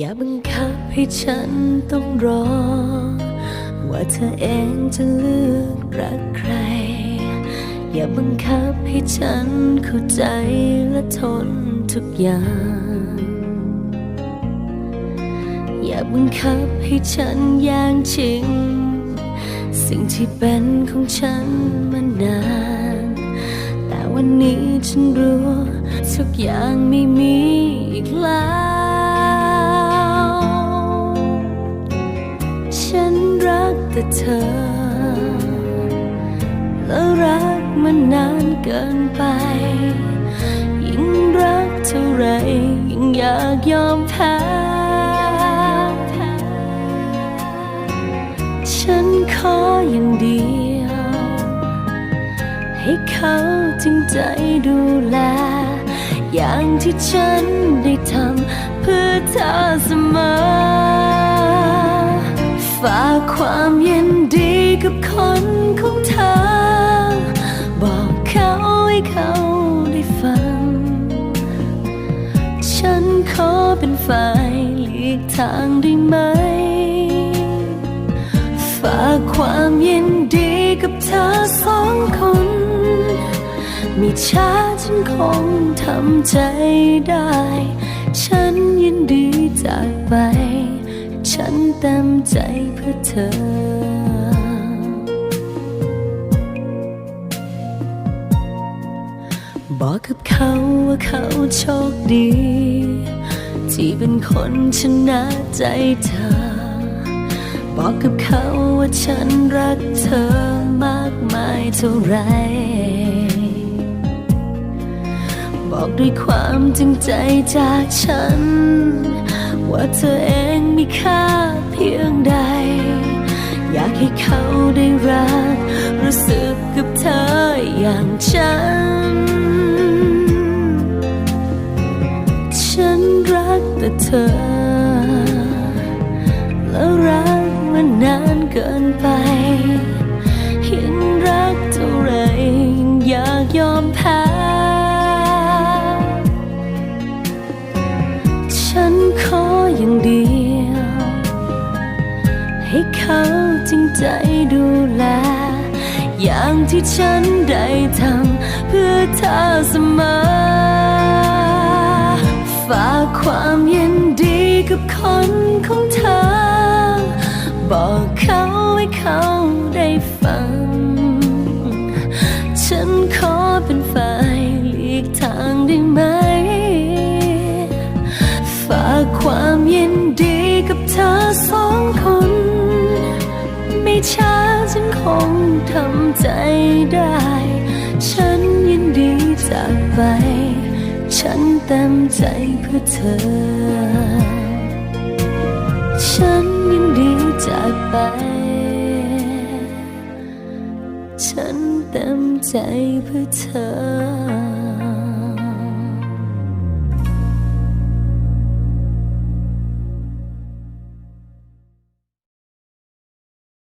อย่าบังคับให้ฉันต้องรอ ว่าเธอเองจะเลือกรักใคร อย่าบังคับให้ฉันเข้าใจและทนทุกอย่าง อย่าบังคับให้ฉันย่างชิง สิ่งที่เป็นของฉันมานาน แต่วันนี้ฉันรู้ทุกอย่างไม่มี เธอ และรักมันนานเกินไป ยิ่งรักเท่าไร ยิ่งอยากยอมแพ้ ฉันขออย่างเดียว ให้เขาจริงใจดูแล อย่างที่ฉันได้ทำเพื่อเธอเสมอ ฝากความเยินดีกับคนของเธอ บอกเขาให้เขาได้ฟัง ฉันขอเป็นฝ่ายหลีกทางได้ไหม ฝากความเยินดีกับเธอสองคน มีช้าฉันคงทำใจได้ ฉันยินดีจากไป ฉันเต็มใจเพื่อเธอ บอกกับเขาว่าเขาโชคดี ที่เป็นคนชนะใจเธอ บอกกับเขาว่าฉันรักเธอมากมายเท่าไร บอกด้วยความจริงใจจากฉัน ว่าเธอเองมีค่า เขาได้รัก รู้สึกกับเธออย่างฉัน ฉันรักแต่เธอ แล้วรักมันนานเกินไปยิ่งรักเท่าไรอยากยอมแพ้ฉันขออย่างเดียว ให้เขา ใจดูแล อย่างที่ฉันได้ทำเพื่อเธอเสมอ ฝากความยินดีกับคนของเธอ บอกเขาให้เขาได้ฟัง ฉันขอเป็นฝ่ายหลีกทางได้ไหม ฝากความยินดี ช้าฉันคงทำใจได้ ฉันยินดีจากไป ฉันเต็มใจเพื่อเธอ ฉันยินดีจากไป ฉันเต็มใจเพื่อเธอ